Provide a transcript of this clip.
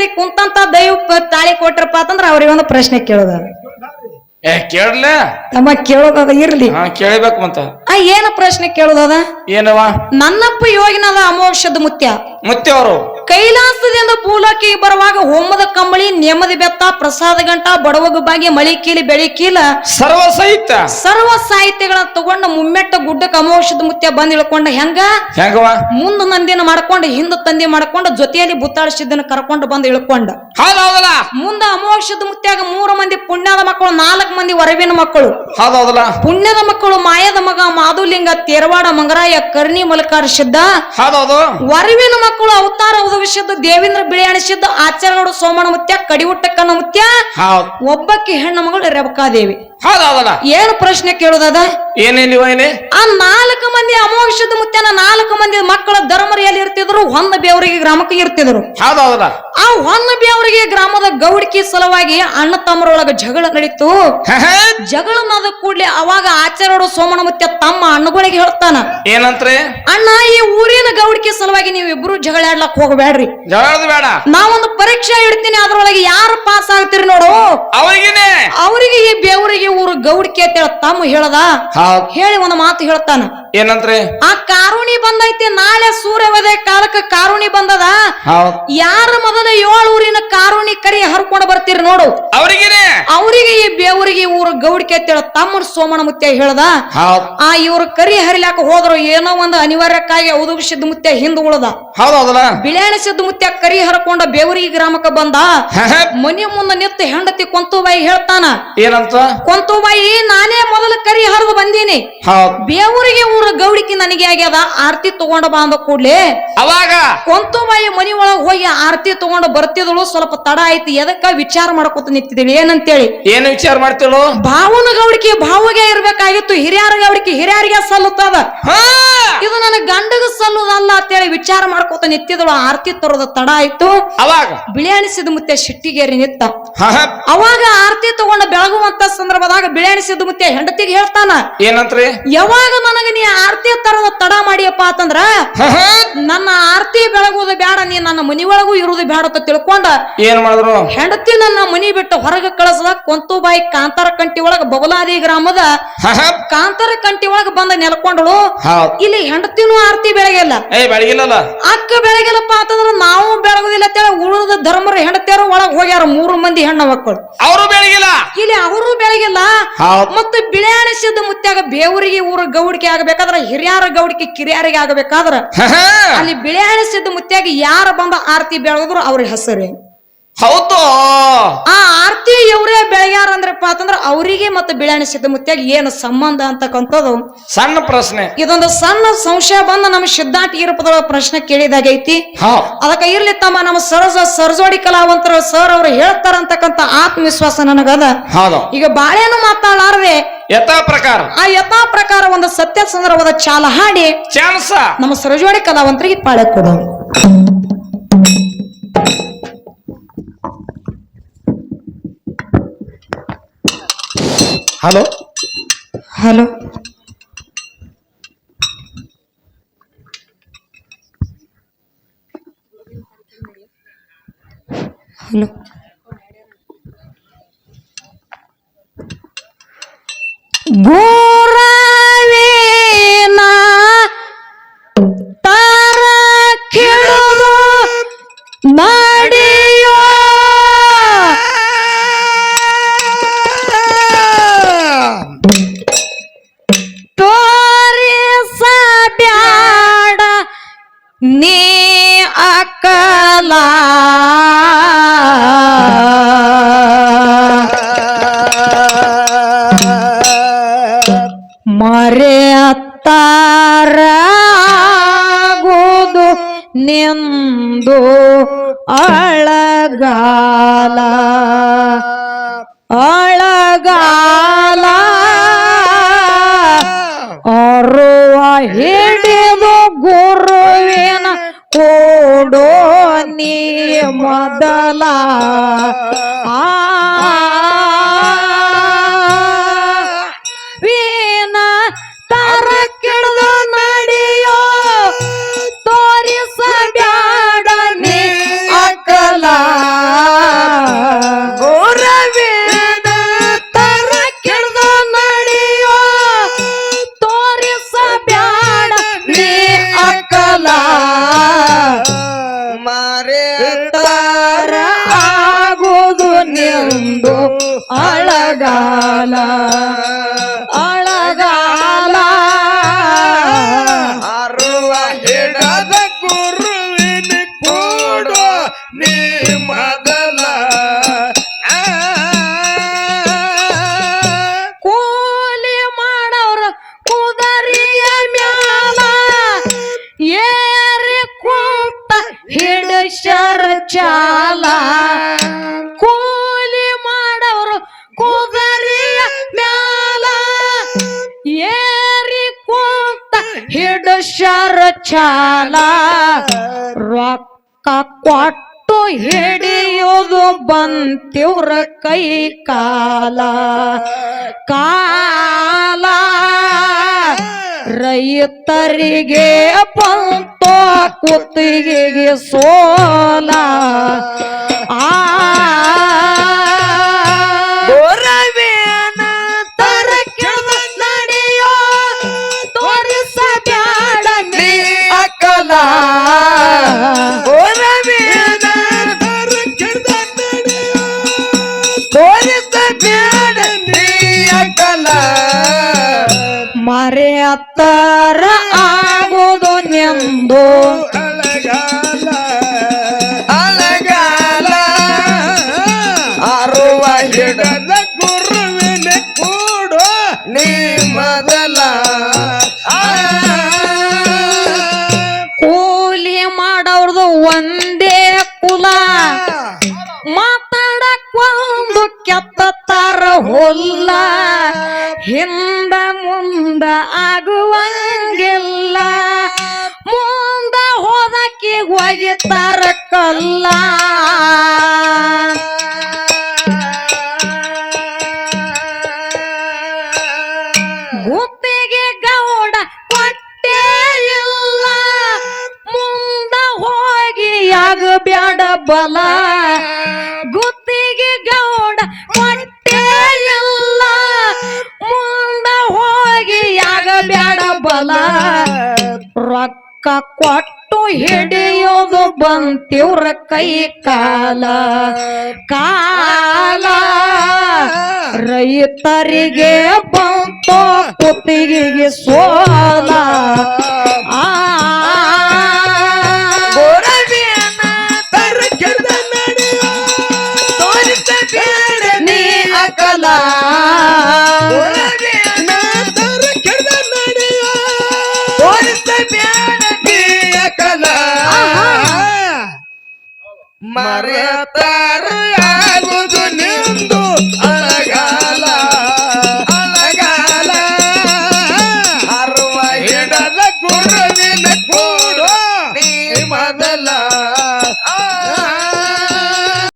ತಲೆಯಲ್ಲಿ ಕುಂತಂತ ತಾಳಿ ಕೊಟ್ರಪ್ಪ ಅಂತಂದ್ರ ಅವ್ರಿಗೆ ಒಂದು ಪ್ರಶ್ನೆ ಕೇಳೋದ ಏ ಕೇಳಲೇ? ತಮ್ಮ ಕೇಳೋದದ ಇರ್ಲಿ. ಹಾ ಕೇಳಬೇಕು ಅಂತ ಆ ಏನ ಪ್ರಶ್ನೆ ಕೇಳೋದದ? ಏನವ? ನನ್ನಪ್ಪ ಯೋಗಿನದ ಅಮೋಕ್ಷದ ಮುತ್ಯ. ಮುತ್ಯವರು ಅವರು. ಕೈಲಾಸದಿಂದ ಭೂಲೋಕಿಗೆ ಬರುವಾಗ ಹೋಮದ ಕಂಬಳಿ ನೆಮ್ಮದಿ ಬೆತ್ತ ಪ್ರಸಾದ ಗಂಟ ಬಡವಗ ಬಾಗಿ ಮಳಿ ಕೀಲಿ ಬೆಳಿ ಕೀಲ. ಸರ್ವ ಸಾಹಿತ್ಯ ಸರ್ವ ಸಾಹಿತ್ಯಗಳನ್ನ ತಗೊಂಡ ಮುಮ್ಮೆಟ್ಟ ಗುಡ್ಡಕ್ಕೆ ಅಮೋಷದ ಮುತ್ಯ ಬಂದ್ ಇಳ್ಕೊಂಡ ಹೆಂಗ? ಹೆಂಗವ ಮುಂದ ನಂದಿನ ಮಾಡ್ಕೊಂಡು ಹಿಂದ ತಂದಿ ಮಾಡ್ಕೊಂಡ ಜೊತೆಯಲ್ಲಿ ಬುತ್ತಾಡಿಸಿದ್ದನ್ನ ಕರ್ಕೊಂಡು ಬಂದು ಇಳ್ಕೊಂಡ. ಹೌದೌದಲ್ಲ ಮುಂದ ಅಮೋಕ್ಷದ ಮುತ್ಯಾಗ ಮೂರು ಮಂದಿ ಪುಣ್ಯದ ಮಕ್ಕಳು ನಾಲ್ಕು ಮಂದಿ ವರವಿನ ಮಕ್ಕಳು. ಹೌದೌದಲ್ಲ ಪುಣ್ಯದ ಮಕ್ಕಳು ಮಾಯದ ಮಗ ಮಾಧುಲಿಂಗ ತೇರವಾಡ ಮಂಗರಾಯ ಕರ್ಣಿ ಮಲಕಾರ ಸಿದ್ಧ ಹೌದೌದು ವರವಿನ ಮಕ್ಕಳು ಅವತಾರ ಉದವಿಸಿದ್ದು ದೇವೇಂದ್ರ ಬಿಳಿಯಾಣಿಸಿದ್ದು ಆಚಾರ್ಯಗಳು ಸೋಮಣ ಮುತ್ಯ ಕಡಿವುಟ್ಟ ಕಣ್ಣ ಮುತ್ಯ ಒಬ್ಬಕ್ಕೆ ಹೆಣ್ಣು ಮಗಳು ರೇವಕಾದೇವಿ. ಹೌದೌದಲ್ಲ ಏನು ಪ್ರಶ್ನೆ ಕೇಳುದದ? ಏನೇನಿವ ಏನೇ? ಆ ನಾಲ್ಕು ಮಂದಿ ಅಮಾವಾಸ್ಯದ ಮುತ್ಯನ ನಾಲ್ಕು ಮಂದಿ ಮಕ್ಕಳ ಧರ್ಮರಿಯಲ್ಲಿ ಇರ್ತಿದ್ರು ಹೊನ್ನ ಬೇವರಿಗೆ ಗ್ರಾಮಕ್ಕೆ ಇರ್ತಿದ್ರು. ಹೌದೌದಲ್ಲ ಆ ಹೊನ್ನ ಬೇವರಿಗೆ ಗ್ರಾಮದ ಗೌಡಿಕೆ ಸಲುವಾಗಿ ಅಣ್ಣ ತಮ್ಮರೊಳಗ ಜಗಳ ನಡೀತು. ಜಗಳ ನದ ಕೂಡ್ಲೆ ಅವಾಗ ಆಚಾರ್ಯರು ಸೋಮಣ ಮುತ್ಯ ತಮ್ಮ ಅಣ್ಣಗಳಿಗೆ ಹೇಳ್ತಾನ. ಏನಂತ್ರಿ? ಅಣ್ಣ ಈ ಊರಿನ ಗೌಡಿಕೆ ಸಲುವಾಗಿ ನೀವು ಇಬ್ರು ಜಗಳ ಆಡ್ಲಕ್ ಹೋಗಬೇಡ್ರಿ ಜಗಳದ ಬೇಡ. ನಾವೊಂದು ಪರೀಕ್ಷೆ ಇಡ್ತೀನಿ ಅದ್ರೊಳಗೆ ಯಾರು ಪಾಸ್ ಆಗ್ತೀರಿ ನೋಡು. ಅವರಿಗೇನೆ. ಅವರಿಗೆ ಈ ಬೇವರಿಗೆ ಊರು ಗೌಡಿಕೆ ಅಂತ ಹೇಳಿ ತಮ್ಮ ಹೇಳದ? ಹೇಳಿ ಒಂದು ಮಾತು ಹೇಳ್ತಾನ. ಏನಂತ್ರಿ? ಆ ಕಾರುಣಿ ಬಂದೈತಿ ನಾಳೆ ಸೂರ್ಯೋದಯ ಕಾಲಕ್ಕ ಕಾರುಣಿ ಬಂದದ. ಯಾರ ಮೊದಲ ಊರಿನ ಕಾರುಣಿ ಕರಿ ಹರ್ಕೊಂಡು ಬರ್ತೀರಿ ನೋಡು. ಅವರಿಗೆ ಅವರಿಗೆ ಈ ಬೇವರಿಗೆ ಇವ್ರ ಗೌಡಿಕೆ ಅಂತೇಳ ತಮ್ಮನ ಸೋಮಣ ಮುತ್ಯ ಹೇಳ್ದ ಆ ಇವ್ರ ಕರಿ ಹರಿಲಾಕ ಹೋದ್ರು ಏನೋ ಒಂದು ಅನಿವಾರ್ಯಕ್ಕಾಗಿ ಉದುಗಿಸಿದ ಮುತ್ಯ ಹಿಂದ ಉಳದ. ಬಿಳ್ಯಾಣ ಸಿದ್ದ ಮುತ್ಯ ಕರಿ ಹರ್ಕೊಂಡ ಬೇವರಿಗೆ ಗ್ರಾಮಕ್ಕ ಬಂದ. ಮನಿ ಮುಂದೆ ನಿಂತು ಹೆಂಡತಿ ಕೊಂತುಬಾಯಿ ಹೇಳ್ತಾನ. ಏನಂತ? ಕೊಂತುಬಾಯಿ ನಾನೇ ಕರಿ ಹರಿದು ಬಂದೀನಿ. ಬೇವರಿಗೆ ಊರ ಗೌಡಿಕೆ ನನಗೆ ಆಗ್ಯದ ಆರತಿ ತಗೊಂಡ ಬಂದ ಕೂಡ್ಲೆ. ಅವಾಗ? ಕೊಂತುಬಾಯಿ ಮನಿ ಒಳಗ ಹೋಗಿ ಆರತಿ ತಗೊಂಡು ಬರ್ತಿದಳು ಸ್ವಲ್ಪ ತಡ ಆಯ್ತು ಎದಕ್ಕ ವಿಚಾರ ಮಾಡ್ಕೊತ ನಿಂತಿದ್ದೀವಿ ಏನಂತೇಳಿ. ಏನ್ ವಿಚಾರ ಮಾಡ್ತಿಳು ಭಾವನ ಗೌಡಿಕೆ ಭಾವಗೆ ಇರ್ಬೇಕಾಗಿತ್ತು ಹಿರಿಯರ ಗೌಡಿಕೆ ಹಿರಿಯರಿಗೆ ಸಲ್ಲುತ್ತದ. ಇದು ನನ್ನ ಗಂಡಗ ಸಲ್ಲುದಲ್ಲ ಅಂತೇಳಿ ವಿಚಾರ ಮಾಡ್ಕೊತ ನಿಂತಿದಳು ಆರತಿ ತರೋದ ತಡ ಆಯ್ತು. ಅವಾಗ? ಬಿಳಿಯಾಣಿಸಿದ ಮುತ್ತೆ ಶಿಟ್ಟಿಗೇರಿ ನಿತ್ತ. ಅವಾಗ ಆರತಿ ತಗೊಂಡ ಬೆಳಗುವಂತ ಸಂದರ್ಭದಾಗ ಬಿಳಿಯಾಣಿಸಿದ ಮುತ್ತೆ ಹೆಂಡತಿಗೆ ಹೇಳ್ತಾನ. ಏನಂತ್ರಿ? ಯಾವಾಗ ನನಗ ನೀ ಆರ್ತಿ ತರದ ತಡ ಮಾಡಿಯಪ್ಪ ಅಂತಂದ್ರ. ನನ್ನ ಆರ್ತಿ ಬೆಳಗುದು ಬೇಡ ನೀ ನನ್ನ ಮನಿ ಒಳಗೂ ಇರುದು ಬೇಡ ಅಂತ ತಿಳ್ಕೊಂಡ ಏನ್ ಮಾಡಿದ್ರು? ಹೆಂಡತಿ ನನ್ನ ಮನಿ ಬಿಟ್ಟು ಹೊರಗೆ ಕಳಿಸದ ಕೊಂತುಬಾಯಿ ಕಾಂತಾರ ಕಂಟಿ ಒಳಗ ಬಬಲಾದಿ ಗ್ರಾಮದ. ಕಾಂತಾರ ಕಂಟಿ ಒಳಗ ಬಂದ ನೆಲಕೊಂಡಳು. ಇಲ್ಲಿ ಹೆಂಡತಿನೂ ಆರ್ತಿ ಬೆಳಗಿಲ್ಲ ಬೆಳಗಿಲ್ಲ ಅಕ್ಕ ಬೆಳಗಿಲ್ಲಪ್ಪ ಅಂತಂದ್ರ ನಾವು ಬೆಳಗುದಿಲ್ಲ ಅಂತೇಳಿ ಉಳಿದ ಧರ್ಮರ ಹೆಂಡತಿಯರು ಒಳಗ ಹೋಗ್ಯಾರ ಮೂರು ಮಂದಿ ಹೆಣ್ಣ ಮಕ್ಕಳು. ಅವರು ಬೆಳಗಿಲ್ಲ ಇಲ್ಲಿ? ಅವರು ಬೆಳಗಿಲ್ಲ ಮತ್ತು ಮತ್ತೆ ಬಿಳಿಯಾಣಿಸಿದ ಮುತ್ಯಾಗ ಬೇವರಿಗೆ ಊರ ಗೌಡಿಕೆ ಆಗಬೇಕಾದ್ರ ಹಿರಿಯರ ಗೌಡಿಕೆ ಕಿರಿಯರಿಗೆ ಆಗಬೇಕಾದ್ರ ಅಲ್ಲಿ ಹ. ಅಲ್ಲಿ ಮುತ್ತಿಯಾಗಿ ಮುತ್ಯಾಗ ಯಾರ ಬಂದ ಆರತಿ ಬೆಳಗಿದ್ರು ಅವ್ರ ಹೆಸರು ಹೌದು. ಆ ಆರ್ತಿ ಇವರೇ ಬೆಳಗ್ಯಾರ ಅಂದ್ರಪ್ಪ ಅಂತಂದ್ರ ಅವರಿಗೆ ಮತ್ತೆ ಬಿಳಿಯಾಣಿಸಿದ ಸಿದ್ಧಮುತ್ತಿಯಾಗಿ ಏನು ಸಂಬಂಧ ಅಂತಕ್ಕಂಥದ್ದು? ಸಣ್ಣ ಪ್ರಶ್ನೆ. ಇದೊಂದು ಸಣ್ಣ ಸಂಶಯ ಬಂದ ನಮ್ಮ ಸಿದ್ಧಾಂತ ಇರಪದೊಳಗ ಪ್ರಶ್ನೆ ಕೇಳಿದಾಗೈತಿ ಐತಿ. ಅದಕ್ಕೆ ಇರ್ಲಿ ತಮ್ಮ ನಮ್ಮ ಸರಸ ಸರ್ಜೋಡಿ ಕಲಾವಂತರ ಸರ್ ಅವರು ಹೇಳ್ತಾರ ಅಂತಕ್ಕಂಥ ಆತ್ಮವಿಶ್ವಾಸ ನನಗದ. ಹೌದು. ಈಗ ಬಾಳೆನು ಮಾತಾಡಲಾರದೆ ಯಥಾ ಪ್ರಕಾರ. ಆ ಯಥಾ ಪ್ರಕಾರ ಒಂದು ಸತ್ಯ ಸಂದರ್ಭದ ಚಾಲ ಹಾಡಿ ಚಾನ್ಸ. ನಮ್ಮ ಸರಜೋಡಿ ಕಲಾವಂತರಿಗೆ ಪಾಳೆ ಕೊಡು. हेलो हेलो हेलो ಅಳಗಾಲ ಅಳಗಾಲ ಅರುವ ಹಿಡಿದು ಗುರುವಿನ ಕೊಡೋ ನೀ ಮೊದಲ. ಅಳಗಾಲ ಕೂತ ಹಿಡಶರ ಚಾಲ ರೊಕ್ಕ ಕೊಟ್ಟು ಹಿಡಿಯೋದು ಬಂತಿವ್ರ ಕೈ ಕಾಲ. ಕಾಲ ರೈತರಿಗೆ ಬಂತೋ, ಕುತ್ತಿಗೆಗೆ ಸೋಲ. ಆ ಆಗೋದು ಅಲಗಾಲ ಅಳಗಾಲ. ಅಳಗಾಲ ಅರುವ ಹಿಡದ ಗುರುವಿನ ಕೂಡು ನೀ ಮೊದಲ. ಕೂಲಿ ಮಾಡೋರ್ದು ಒಂದೇ ಕುಲ. ಮಾತಾಡಕ್ ಒಂದು ಕೆತ್ತಾರ ಹೊಲ್ಲ. ಹಿಂದ ಮುಂದ ಆಗುವಂಗಿಲ್ಲ. ಮುಂದ ಹೋದಕ್ಕೆ ಒಗಿತಾರ ಕಲ್ಲ. ಗುತ್ತಿಗೆ ಗೌಡ ಕೊಟ್ಟೇ ಇಲ್ಲ. ಮುಂದ ಹೋಗಿ ಆಗ ಬ್ಯಾಡ ಬಲ. ರೊಕ್ಕ ಕೊಟ್ಟು ಹಿಡಿಯೋದು ಬಂತಿವ್ರ ಕೈ ಕಾಲ. ಕಾಲ ರೈತರಿಗೆ ಬಂತೋ ಕುತ್ತಿಗೆಗೆ ಸೋಲ. ಆ ಮರೆತಾರ ಆಗುದು ನಿಂದು